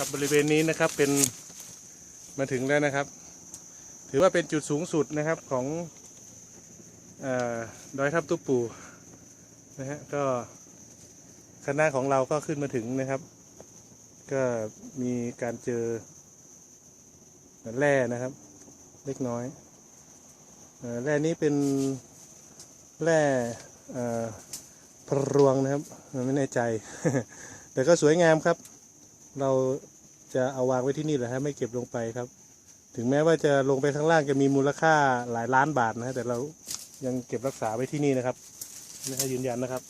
ครับบริเวณนี้นะครับเป็นมาถึงแล้วนะครับ ถือว่าเป็นจุดสูงสุดนะครับของอดอยทับตุปูนะฮะก็คณะของเราก็ขึ้นมาถึงนะครับ ก็มีการเจอแร่นะครับ เล็กน้อยอ่อแร่นี้เป็นแร่พรวงนะครับ ไม่แน่ใจ แต่ก็สวยงามครับ เราจะเอาวางไว้ที่นี่แหละฮะไม่เก็บลงไปครับ ถึงแม้ว่าจะลงไปข้างล่างจะมีมูลค่าหลายล้านบาทนะฮะแต่เรายังเก็บรักษาไว้ที่นี่นะครับนี่ให้ยืนยันนะครับ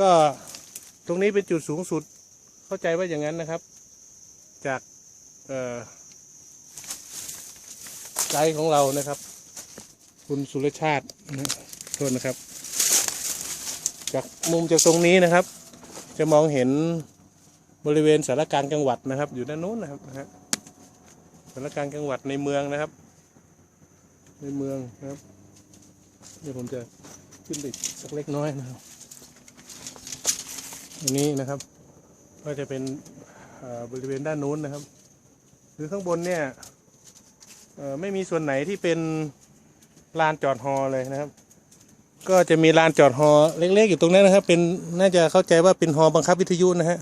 ก็ตรงนี้เป็นจุดสูงสุดเข้าใจว่าอย่างนั้นนะครับ จากเอ่อไกด์ของเรานะครับ คุณสุรชาติโทษนะครับ จากมุมจากตรงนี้นะครับ จะมองเห็น บริเวณสารกลารจังหวัดนะครับ อยู่ด้านโน้นนะครับฮะสารกลารจังหวัดในเมืองนะครับ ในเมืองนะครับเดี๋ยวผมจะขึ้นไปสักเล็กน้อยนะครับอันนี้นะครับ ก็จะเป็นบริเวณด้านนู้นนะครับคือข้างบนเนี่ยไม่มีส่วนไหนที่เป็นลานจอดฮอเลยนะครับ ก็จะมีลานจอดฮอเล็กๆอยู่ตรงนั้นนะครับ เป็นน่าจะเข้าใจว่าเป็นฮอบังคับวิทยุนะฮะ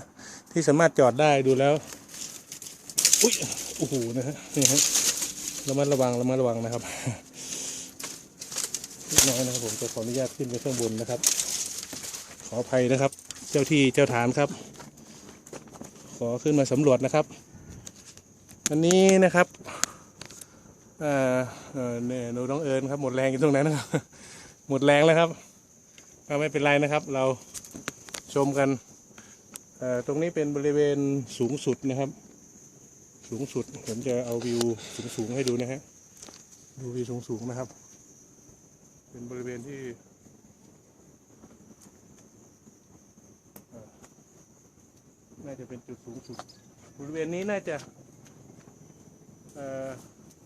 ที่สามารถจอดได้ดูแล้วอุ้ยโอ้โหนะฮะนี่ฮะระมัดระวังระมัดระวังนะครับน้อยนะครับผมจะขออนุญาตขึ้นไปข้างบนนะครับ ขออภัยนะครับ เจ้าที่เจ้าฐานครับ ขอขึ้นมาสำรวจนะครับ อันนี้นะครับเอ่อเนี่ยหนูน้องเอิญครับหมดแรงอยู่ตรงนั้นนะครับ หมดแรงแล้วครับก็ไม่เป็นไรนะครับ เราชมกันตรงนี้เป็นบริเวณสูงสุดนะครับ สูงสุดผมจะเอาวิวสูงๆให้ดูนะฮะดูวิวสูงๆนะครับ เป็นบริเวณที่น่าจะเป็นจุดสูงสุด บริเวณนี้น่าจะ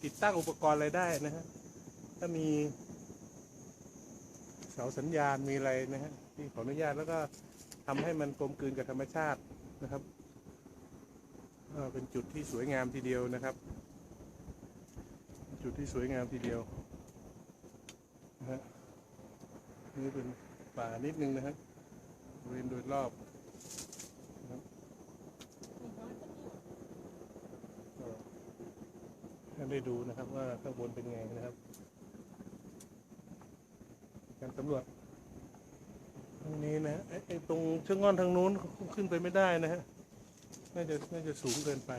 ติดตั้งอุปกรณ์อะไรได้นะฮะถ้ามี เสาสัญญาณมีอะไรนะฮะที่ขออนุญาตแล้วก็ทำให้มันกลมกลืนกับธรรมชาตินะครับเป็นจุดที่สวยงามทีเดียวนะครับ จุดที่สวยงามทีเดียวนะฮะนี่เป็นป่านิดนึงนะฮะบริเวณโดยรอบนะครับให้ได้ดูนะครับว่าข้างบนเป็นไงนะครับ การสำรวจตรงนี้นะไอ้ตรงเชือกงอนทางนู้นขึ้นไปไม่ได้นะฮะน่าจะน่าจะสูงเกินไป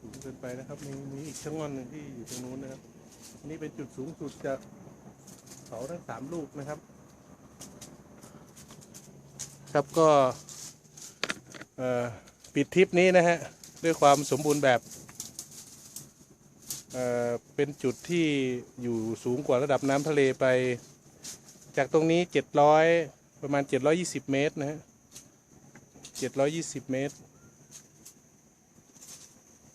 สูงเกินไปนะครับ มีมีอีกเชือกงอนหนึ่งที่อยู่ตรงนู้นนะครับนี่เป็นจุดสูงสุดจากเขาทั้งสามลูกนะครับ ครับก็ปิดทริปนี้นะฮะ ด้วยความสมบูรณ์แบบ เเป็นจุดที่อยู่สูงกว่าระดับน้ำทะเลไป จากตรงนี้ 700 ประมาณ 720 เมตรนะฮะ 720 เมตร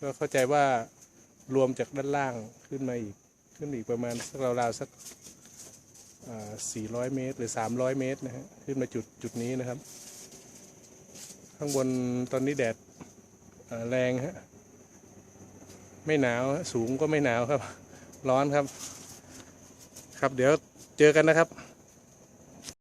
ก็เข้าใจว่ารวมจากด้านล่างขึ้นมาอีก ขึ้นมาอีกประมาณสักราวๆสัก400 เมตร หรือ 300 เมตรนะฮะ ขึ้นมาจุดจุดนี้นะครับ ข้างบนตอนนี้แดดแรงฮะ ไม่หนาวสูงก็ไม่หนาวครับ ร้อนครับ ครับเดี๋ยวเจอกันนะครับ